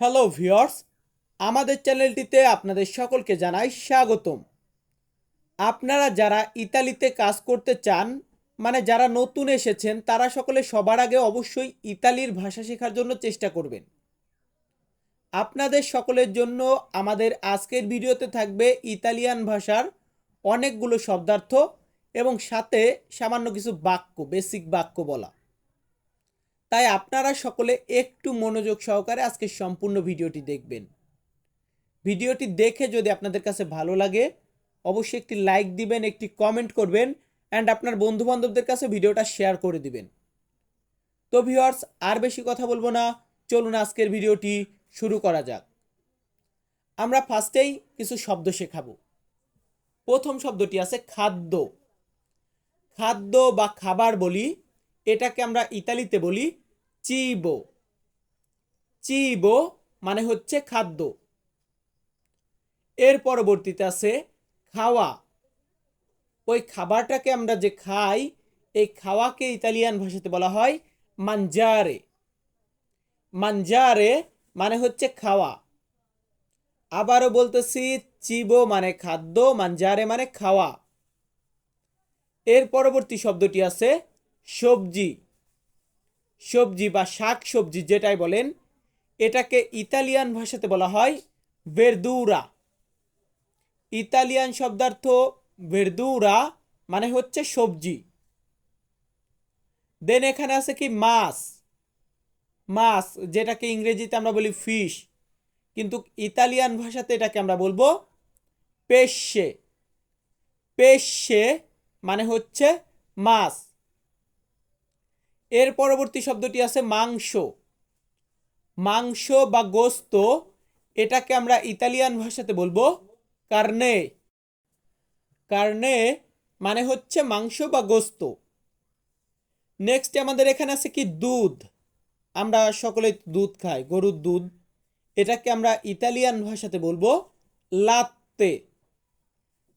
Hello viewers আমাদের চ্যানেলটিতে আপনাদের সকলকে জানাই স্বাগতম। আপনারা যারা ইতালিতে কাজ করতে চান মানে যারা নতুন এসেছেন, তারা সকলে সবার আগে অবশ্যই ইতালির ভাষা শেখার জন্য চেষ্টা করবেন। আপনাদের সকলের জন্য আমাদের আজকের ভিডিওতে থাকবে ইতালিয়ান ভাষার অনেকগুলো শব্দার্থ এবং সাথে সামান্য কিছু বাক্য বেসিক বাক্য বলা। তাই আপনারা সকলে একটু মনোযোগ সহকারে আজকে সম্পূর্ণ ভিডিওটি দেখবেন। ভিডিওটি দেখে যদি আপনাদের কাছে ভালো লাগে, অবশ্যই একটি লাইক দিবেন, একটি কমেন্ট করবেন, অ্যান্ড আপনার বন্ধু বান্ধবদের কাছে ভিডিওটা শেয়ার করে দিবেন। তো ভিউয়ার্স, আর বেশি কথা বলব না, চলুন আজকের ভিডিওটি শুরু করা যাক। আমরা ফার্স্টেই কিছু শব্দ শেখাবো। প্রথম শব্দটি আছে খাদ্য। খাদ্য বা খাবার বলি, এটাকে আমরা ইতালিতে বলি চিবো। চিবো মানে হচ্ছে খাদ্য। এর পরবর্তীতে আছে খাওয়া। ওই খাবারটাকে আমরা যে খাই, এই খাওয়াকে ইতালিয়ান ভাষাতে বলা হয় মানজারে। মানজারে মানে হচ্ছে খাওয়া। আবারও বলতেছি, চিবো মানে খাদ্য, মানজারে মানে খাওয়া। এর পরবর্তী শব্দটি আছে সবজি। সবজি বা শাক সবজি যেটাই বলেন, এটাকে ইতালিয়ান ভাষাতে বলা হয় ভেরদুরা ইতালিয়ান শব্দার্থ ভেরদুরা মানে হচ্ছে সবজি। দেন এখানে আছে কি মাছ। মাছ, যেটাকে ইংরেজিতে আমরা বলি ফিশ কিন্তু ইতালিয়ান ভাষাতে এটাকে আমরা বলব পেশে পেশে মানে হচ্ছে মাছ। এর পরবর্তী শব্দটি আছে মাংস। মাংস বা গোস্ত, এটাকে আমরা ইতালিয়ান ভাষাতে বলব কার্নে। কার্নে মানে হচ্ছে মাংস বা গোস্ত। নেক্সট আমাদের এখানে আছে কি? দুধ। আমরা সকলে দুধ খাই, গরুর দুধ। এটাকে আমরা ইতালিয়ান ভাষাতে বলব লাত্তে।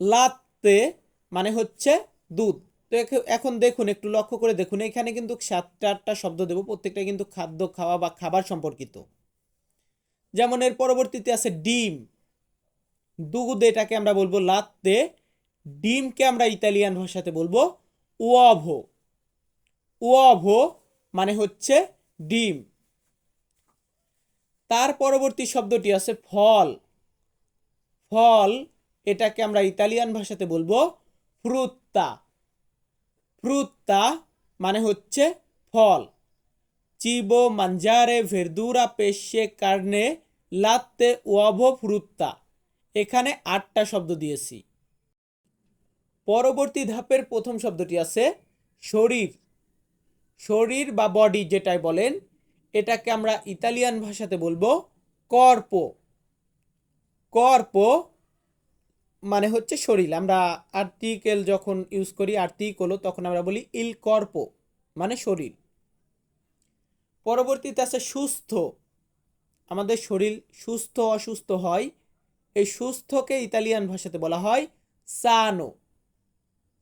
লাত্তে মানে হচ্ছে দুধ। তো এখন দেখুন, একটু লক্ষ্য করে দেখুন, এখানে কিন্তু সাতটা, আটটা শব্দ দেবো, প্রত্যেকটা কিন্তু খাদ্য, খাওয়া বা খাবার সম্পর্কিত। যেমন এর পরবর্তীতে আছে ডিম। দুধ এটাকে আমরা বলব লাত্তে, ডিমকে আমরা ইতালিয়ান ভাষাতে বলব ওয়াভো ওয়াভো মানে হচ্ছে ডিম। তার পরবর্তী শব্দটি আছে ফল। ফল এটাকে আমরা ইতালিয়ান ভাষাতে বলব ফ্রুত্তা। ফ্রুত্তা মানে হচ্ছে ফল। চিবো মাঞ্জারে ভেরদুরা পেশে কার্নে লাত্তে ওয়াভো ফ্রুত্তা। এখানে আটটা শব্দ দিয়েছি। পরবর্তী ধাপের প্রথম শব্দটি আছে শরীর। শরীর বা বডি যেটাই বলেন, এটাকে আমরা ইতালিয়ান ভাষাতে বলব কর্প। কর্প মানে হচ্ছে শরীর। আমরা আর্টিকেল যখন ইউজ করি আর্টিকলও তখন আমরা বলি ইল কর্প মানে শরীর। পরবর্তীতে আছে সুস্থ। আমাদের শরীর সুস্থ, অসুস্থ হয়। এই সুস্থকে ইতালিয়ান ভাষাতে বলা হয় সানো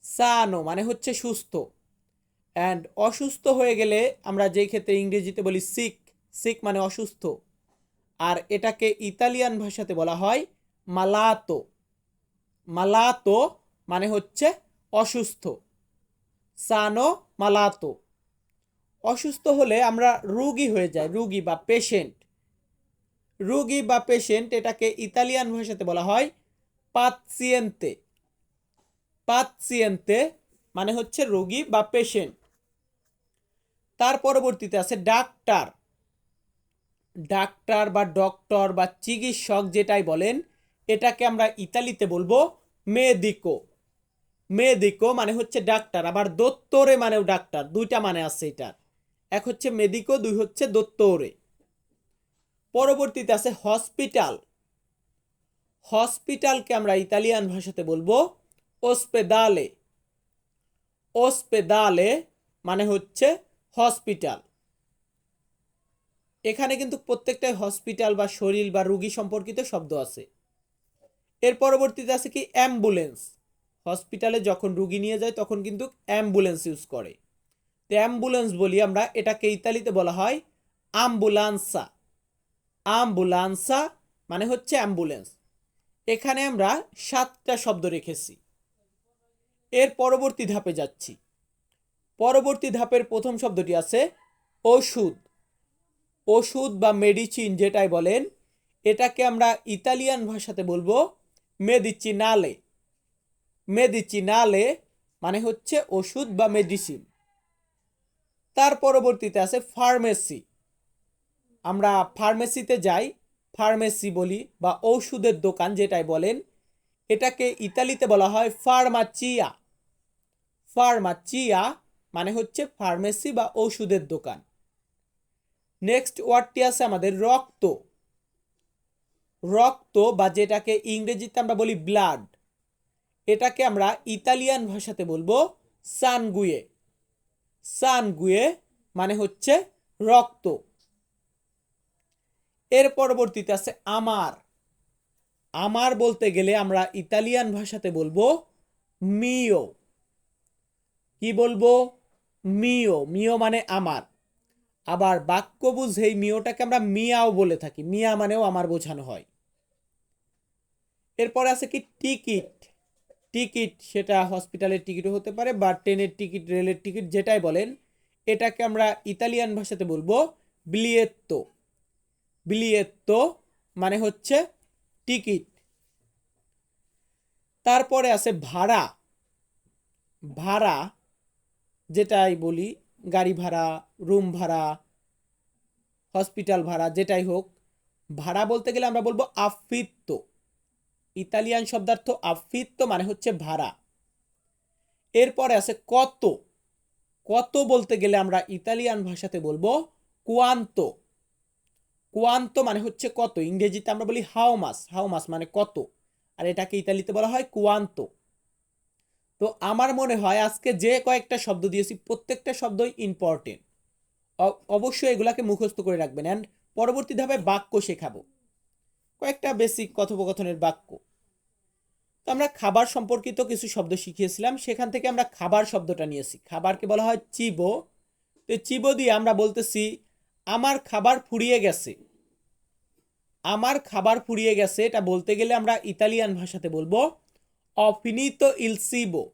সানো মানে হচ্ছে সুস্থ। অ্যান্ড অসুস্থ হয়ে গেলে আমরা যেই ক্ষেত্রে ইংরেজিতে বলি সিক সিক মানে অসুস্থ। আর এটাকে ইতালিয়ান ভাষাতে বলা হয় মালাতো মালাতো মানে হচ্ছে অসুস্থ। সানো মালাতো। অসুস্থ হলে আমরা রুগী হয়ে যাই, রুগী বা পেশেন্ট রুগী বা পেশেন্ট এটাকে ইতালিয়ান ভাষাতে বলা হয় পাতসিয়েন্তে পাতসিয়েন্তে মানে হচ্ছে রোগী বা পেশেন্ট তার পরবর্তীতে আছে ডাক্তার। ডাক্তার বা ডক্টর বা চিকিৎসক যেটাই বলেন, এটাকে আমরা ইতালিতে বলব মেদিকো। মেদিকো মানে হচ্ছে ডাক্তার, আবার দত্তরে মানেও ডাক্তার, দুইটা মানে আছে এটার। এক হচ্ছে মেদিকো, দুই হচ্ছে দত্তরে। পরবর্তীতে আছে হসপিটাল। হসপিটালকে আমরা ইতালিয়ান ভাষাতে বলব ওসপেদালে। ওসপেদালে মানে হচ্ছে হসপিটাল। এখানে কিন্তু প্রত্যেকটাই হসপিটাল বা শরীর বা রুগী সম্পর্কিত শব্দ আছে। এর পরবর্তীতে আছে কি? অ্যাম্বুলেন্স। হসপিটালে যখন রুগী নিয়ে যায়, তখন কিন্তু অ্যাম্বুলেন্স ইউজ করে। তো অ্যাম্বুলেন্স বলি আমরা, এটাকে ইতালিতে বলা হয় আম্বুলান্সা আম্বুলান্সা মানে হচ্ছে অ্যাম্বুলেন্স। এখানে আমরা সাতটা শব্দ রেখেছি। এর পরবর্তী ধাপে যাচ্ছি। পরবর্তী ধাপের প্রথম শব্দটি আছে ওষুধ। ওষুধ বা মেডিসিন যেটাই বলেন, এটাকে আমরা ইতালিয়ান ভাষাতে বলব মেডিচিনালে। মেডিচিনালে মানে হচ্ছে ওষুধ বা মেডিসিন তার পরবর্তীতে আছে ফার্মেসি আমরা ফার্মেসিতে যাই ফার্মেসি বলি বা ঔষধের দোকান যেটাই বলেন, এটাকে ইতালিতে বলা হয় ফার্মাচিয়া ফার্মাচিয়া মানে হচ্ছে ফার্মেসি বা ঔষধের দোকান। নেক্সট ওয়ার্ডটি আছে আমাদের রক্ত। রক্ত বা যেটাকে ইংরেজিতে আমরা বলি ব্লাড এটাকে আমরা ইতালিয়ান ভাষাতে বলব সানগুয়ে সানগুয়ে মানে হচ্ছে রক্ত। এর পরবর্তীতে আছে আমার আমার বলতে গেলে আমরা ইতালিয়ান ভাষাতে বলব মিও কি বলব? মিও মিও মানে আমার আবার বাক্য বুঝেই মিওটাকে আমরা মিয়াও বলে থাকি। মিয়া মানেও আমার বোঝানো হয়। এরপরে আছে কি টিকিট। টিকিট সেটা হসপিটালের টিকিটও হতে পারে বা ট্রেনের টিকিট, রেলের টিকিট, যেটাই বলেন, এটাকে আমরা ইতালিয়ান ভাষাতে বলব বিলিয়েত্তো বিলিয়েত্তো মানে হচ্ছে টিকিট। তারপরে আছে ভাড়া। ভাড়া, যেটাই বলি গাড়ি ভাড়া রুম ভাড়া হসপিটাল ভাড়া, যেটাই হোক, ভাড়া বলতে গেলে আমরা বলব আফিত্ত ইতালিয়ান শব্দার্থ আফিত্ত মানে হচ্ছে ভাড়া। এরপরে আছে কত। কত বলতে গেলে আমরা ইতালিয়ান ভাষাতে বলব কুয়ান্ত কুয়ান্ত মানে হচ্ছে কত। ইংরেজিতে আমরা বলি হাও মাস হাও মাস মানে কত। আর এটাকে ইতালিতে বলা হয় কুয়ান্ত তো আমার মনে হয় আজকে যে কয়েকটা শব্দ দিয়েছি, প্রত্যেকটা শব্দই ইম্পর্টেন্ট অবশ্যই এগুলাকে মুখস্থ করে রাখবেন অ্যান্ড পরবর্তী ধাপে বাক্য শেখাবো। কয়েকটা বেসিক কথোপকথনের বাক্য। তো আমরা খাবার সম্পর্কিত কিছু শব্দ শিখিয়েছিলাম, সেখান থেকে আমরা খাবার শব্দটা নিয়েছি। খাবারকে বলা হয় চিবো। তো চিবো দিয়ে আমরা বলতেছি, আমার খাবার ফুরিয়ে গেছে। আমার খাবার ফুরিয়ে গেছে, এটা বলতে গেলে আমরা ইতালিয়ান ভাষাতে বলব অফিনিত ইলসিবো।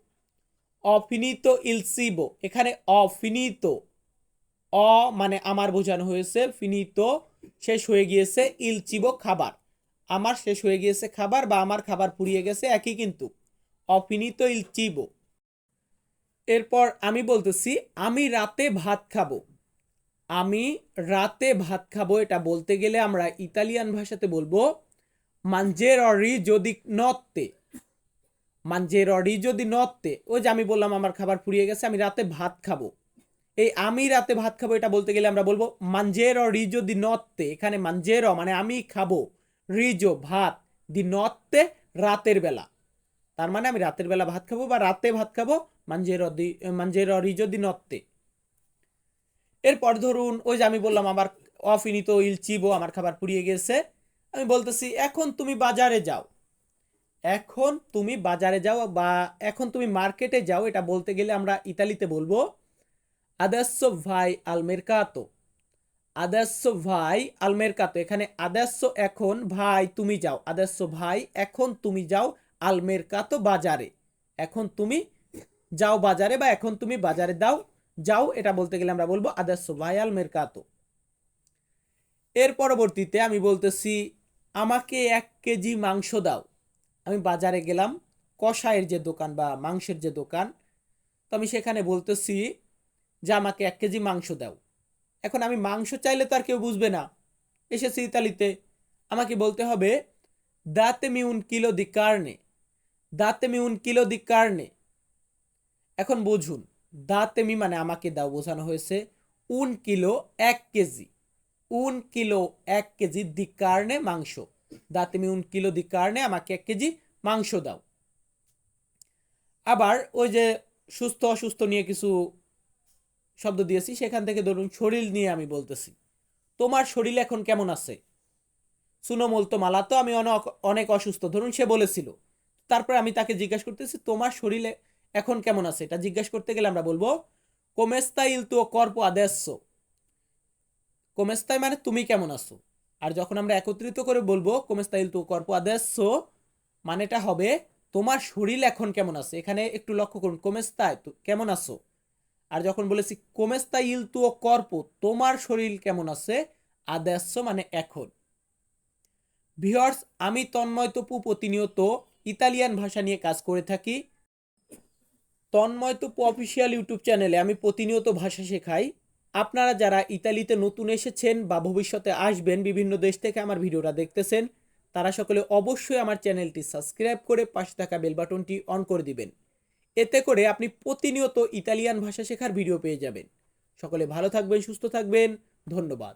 অফিনিত ইলসিবো। এখানে অফিনিত। অ মানে আমার বোঝানো হয়েছে, ফিনিত শেষ হয়ে গিয়েছে ইলচিবো খাবার। আমার শেষ হয়ে গিয়েছে খাবার বা আমার খাবার পুড়িয়ে গেছে, একই কিন্তু। অফিনিত ইলচিবো। এরপর আমি বলতেছি, আমি রাতে ভাত খাব। আমি রাতে ভাত খাব, এটা বলতে গেলে আমরা ইতালিয়ান ভাষাতে বলব, মানজেররি যদি নত্তে। মানজেররি যদি নত্তে ওই যে আমি বললাম আমার খাবার ফুরিয়ে গেছে, আমি রাতে ভাত খাব। এই আমি রাতে ভাত খাব এটা বলতে গেলে আমরা বলব মানজের রিজো দি নত্তে এখানে মানজের মানে আমি খাব, রিজো ভাত দি নত্তে রাতের বেলা। তার মানে আমি রাতের বেলা ভাত খাব বা রাতে ভাত খাব মানজের দি মানজের রিজো দি নত্তে এরপর ধরুন, ওই যে আমি বললাম আমার অফিনিত ইলচিবো, আমার খাবার পুড়িয়ে গেছে। আমি বলতেছি, এখন তুমি বাজারে যাও। এখন তুমি বাজারে যাও বা এখন তুমি মার্কেটে যাও, এটা বলতে গেলে আমরা ইতালিতে বলব আদাস্য ভাই আলমেরকাতো আদাস্য ভাই আলমেরকাতো এখানে আদাস্য এখন ভাই তুমি যাও। আদাস্য ভাই এখন তুমি যাও আলমেরকাতো বাজারে। এখন তুমি যাও বাজারে বা এখন তুমি বাজারে দাও, যাও। এটা বলতে গেলে আমরা বলব আদাস্য ভাই আলমেরকাতো এর পরবর্তীতে আমি বলতেছি, আমাকে এক কেজি মাংস দাও। আমি বাজারে গেলাম কষায়ের যে দোকান বা মাংসের যে দোকান, তো আমি সেখানে বলতেছি যে আমাকে এক কেজি মাংস দাও। এখন আমি মাংস চাইলে তো আর কেউ বুঝবে না। এসেছি ইতালিতে। আমাকে বলতে হবে, দাতে মি উন কিলো দি কার্নে। দাতে মি উন কিলো দি কার্নে। এখন বুঝুন, দাতে মি মানে আমাকে দাও বোঝানো হয়েছে, উন কিলো এক কেজি। উন কিলো এক কেজি দি কার্নে মাংস। দাতে মি উন কিলো দি কার্নে আমাকে এক কেজি মাংস দাও। আবার ওই যে সুস্থ অসুস্থ নিয়ে কিছু শব্দ দিয়েছি, সেখান থেকে ধরুন শরীর নিয়ে আমি বলতেছি, তোমার শরীর এখন কেমন আছে? সুনো বলতো মালা, তো আমি অনেক অনেক অসুস্থ। ধরুন সে বলেছিল, তারপরে আমি তাকে জিজ্ঞাসা করতেছি, তোমার শরীরে এখন কেমন আছে? এটা জিজ্ঞাসা করতে গেলে আমরা বলব কোমেস্তা ইল তো কর্প আদেশ কোমেস্তাই মানে তুমি কেমন আছো? আর যখন আমরা একত্রিত করে বলব, কোমেস্তাইল তু কর্পো আদেসো মানেটা হবে তোমার শরীর এখন কেমন আছে? এখানে একটু লক্ষ্য করুন কোমেস্তায় তু কেমন আছো? আর যখন বলেছি কোমেস্তাইল তু কর্প, তোমার শরীর কেমন আছে? আদেসো মানে এখন। ভিওর্স, আমি তন্ময় তপু প্রতিনিয়ত ইতালিয়ান ভাষা নিয়ে কাজ করে থাকি। তন্ময় তপু অফিসিয়াল ইউটিউব চ্যানেলে আমি প্রতিনিয়ত ভাষা শেখাই। আপনারা যারা ইতালিতে নতুন এসেছেন বা ভবিষ্যতে আসবেন বিভিন্ন দেশ থেকে আমার ভিডিওটা দেখতেছেন, তারা সকলে অবশ্যই আমার চ্যানেলটি সাবস্ক্রাইব করে পাশে থাকা বেলবাটনটি অন করে দিবেন। এতে করে আপনি প্রতিনিয়ত ইতালিয়ান ভাষা শেখার ভিডিও পেয়ে যাবেন। সকলে ভালো থাকবেন, সুস্থ থাকবেন। ধন্যবাদ।